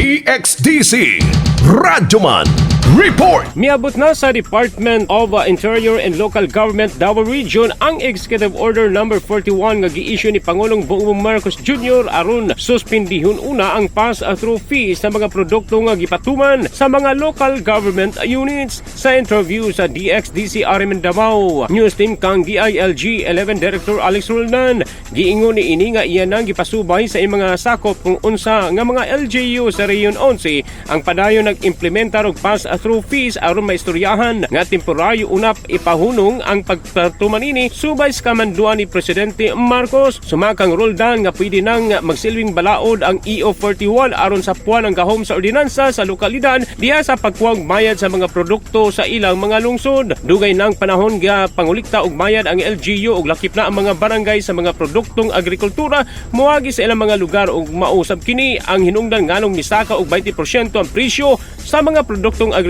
DXDC Radyoman Report Miabot na sa Department of Interior and Local Government Davao Region ang Executive Order number 41 nga gi-issue ni Pangulong Bongbong Marcos Jr. aron suspendihon una ang pass-through fee sa mga produkto nga gipatuman sa mga local government units sa interview sa DXDC Arimen Davao. News team kang DILG 11 Director Alex Roldan giingon ni ini nga iya nang gipasubay sa mga sakop kung unsa nga mga LGU sa Region 11 ang padayon nag-implementar og pass-through fees aron maistoryahan nga temporaryo unap ipahunong ang pagpatumanini subay sa kamanduan ni Presidente Marcos. Sumakang Roldan nga pwede nang magsilbing balaod ang EO41 aron sa puwan ang gahom sa ordinansa sa lokalidad diha sa pagkuwang bayad sa mga produkto sa ilang mga lungsod. Dugay nang panahon nga pangulikta og bayad ang LGU og lakip na ang mga barangay sa mga produktong agrikultura muagi sa ilang mga lugar og mausab kini ang hinungdan nganong misaka og 20% ang presyo sa mga produktong agrikultura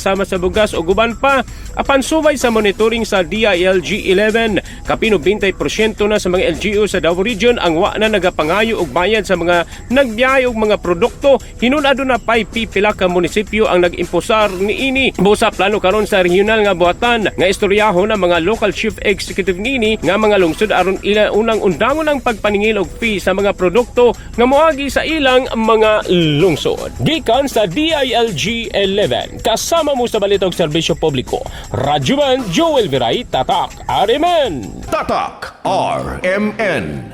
sama sa bugas o guban pa apan subay sa monitoring sa DILG 11 kapino 20% na sa mga LGU sa Davao Region ang wa na nagapangayo og bayad sa mga nagbiyahe og mga produkto. Hinunado na pay pipila ka munisipyo ang nag-imposar niini busa plano karon sa regional nga buhatan nga istoryahon ang mga local chief executive nini nga mga lungsod aron ila unang undangon ang pagpaningil og fee sa mga produkto nga moagi sa ilang mga lungsod. Gikan sa DILG 11 kasama mo sa balitog serbisyo publiko. Radyoman Joel Viray Tatak Ariman Tatak RMN